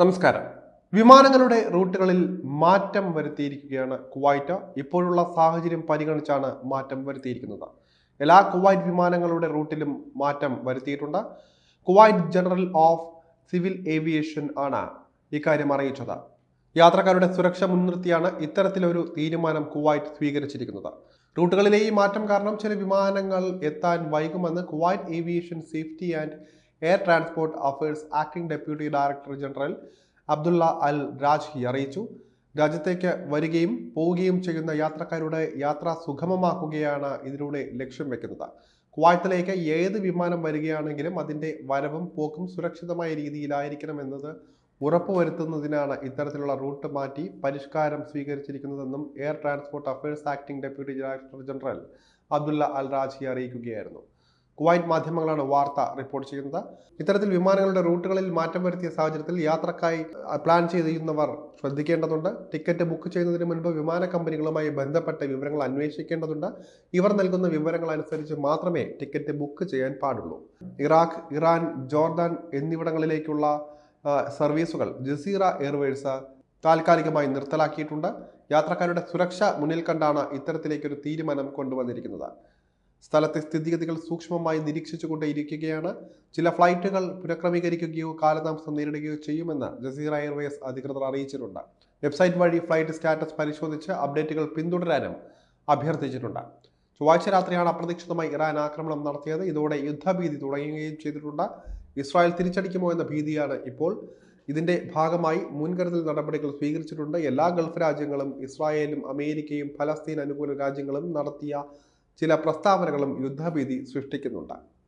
നമസ്കാരം. വിമാനങ്ങളുടെ റൂട്ടുകളിൽ മാറ്റം വരുത്തിയിരിക്കുകയാണ് കുവൈറ്റ്. ഇപ്പോഴുള്ള സാഹചര്യം പരിഗണിച്ചാണ് മാറ്റം വരുത്തിയിരിക്കുന്നത്. എല്ലാ കുവൈറ്റ് വിമാനങ്ങളുടെ റൂട്ടിലും മാറ്റം വരുത്തിയിട്ടുണ്ട്. Kuwait general of civil aviation ആണ് ഇക്കാര്യം അറിയിച്ചത്. യാത്രക്കാരുടെ സുരക്ഷ മുൻനിർത്തിയാണ് ഇത്തരത്തിലൊരു തീരുമാനം കുവൈറ്റ് സ്വീകരിച്ചിരിക്കുന്നത്. റൂട്ടുകളിലെ ഈ മാറ്റം കാരണം ചില വിമാനങ്ങൾ എത്താൻ വൈകുമെന്ന് Kuwait aviation safety and air transport affairs acting deputy director general Abdullah Al Rajhi അറിയിച്ചു. രാജ്യത്തേക്ക് വരികയും പോവുകയും ചെയ്യുന്ന യാത്രക്കാരുടെ യാത്ര സുഗമമാക്കുകയാണ് ഇതിലൂടെ ലക്ഷ്യം വെക്കുന്നത്. കുവൈത്തിലേക്ക് ഏത് വിമാനം വരികയാണെങ്കിലും അതിന്റെ വരവും പോക്കും സുരക്ഷിതമായ രീതിയിലായിരിക്കണം എന്നത് ഉറപ്പുവരുത്തുന്നതിനാണ് ഇത്തരത്തിലുള്ള റൂട്ട് മാറ്റി പരിഷ്കാരം സ്വീകരിച്ചിരിക്കുന്നതെന്നും air transport affairs acting deputy director general Abdullah Al Raji അറിയിക്കുകയായിരുന്നു. കുവൈറ്റ് മാധ്യമങ്ങളാണ് വാർത്ത റിപ്പോർട്ട് ചെയ്യുന്നത്. ഇത്തരത്തിൽ വിമാനങ്ങളുടെ റൂട്ടുകളിൽ മാറ്റം വരുത്തിയ സാഹചര്യത്തിൽ യാത്രക്കായി പ്ലാൻ ചെയ്യുന്നവർ ശ്രദ്ധിക്കേണ്ടതുണ്ട്. ടിക്കറ്റ് ബുക്ക് ചെയ്യുന്നതിന് മുൻപ് വിമാന കമ്പനികളുമായി ബന്ധപ്പെട്ട വിവരങ്ങൾ അന്വേഷിക്കേണ്ടതുണ്ട്. ഇവർ നൽകുന്ന വിവരങ്ങൾ അനുസരിച്ച് മാത്രമേ ടിക്കറ്റ് ബുക്ക് ചെയ്യാൻ പാടുള്ളൂ. ഇറാഖ് ഇറാൻ ജോർദാൻ എന്നിവിടങ്ങളിലേക്കുള്ള സർവീസുകൾ ജസീറ എയർവേഴ്സ് താൽക്കാലികമായി നിർത്തലാക്കിയിട്ടുണ്ട്. യാത്രക്കാരുടെ സുരക്ഷ മുന്നിൽ കണ്ടാണ് ഇത്തരത്തിലേക്കൊരു തീരുമാനം കൊണ്ടുവന്നിരിക്കുന്നത്. സ്ഥലത്തെ സ്ഥിതിഗതികൾ സൂക്ഷ്മമായി നിരീക്ഷിച്ചുകൊണ്ടേയിരിക്കുകയാണ്. ചില ഫ്ലൈറ്റുകൾ പുനഃക്രമീകരിക്കുകയോ കാലതാമസം നേരിടുകയോ ചെയ്യുമെന്ന് ജസീറ എയർവേസ് അധികൃതർ അറിയിച്ചിട്ടുണ്ട്. വെബ്സൈറ്റ് വഴി ഫ്ലൈറ്റ് സ്റ്റാറ്റസ് പരിശോധിച്ച് അപ്ഡേറ്റുകൾ പിന്തുടരാനും അഭ്യർത്ഥിച്ചിട്ടുണ്ട്. ചൊവ്വാഴ്ച രാത്രിയാണ് അപ്രതീക്ഷിതമായി ഇറാൻ ആക്രമണം നടത്തിയത്. ഇതോടെ യുദ്ധഭീതി തുടങ്ങുകയും ചെയ്തിട്ടുണ്ട്. ഇസ്രായേൽ തിരിച്ചടിക്കുമോ എന്ന ഭീതിയാണ് ഇപ്പോൾ ഇതിന്റെ ഭാഗമായി മുൻകരുതൽ നടപടികൾ സ്വീകരിച്ചിട്ടുണ്ട്. എല്ലാ ഗൾഫ് രാജ്യങ്ങളും ഇസ്രായേലും അമേരിക്കയും ഫലസ്തീൻ അനുകൂല രാജ്യങ്ങളും നടത്തിയ ചില പ്രസ്താവനകളും യുദ്ധഭീതി സൃഷ്ടിക്കുന്നുണ്ട്.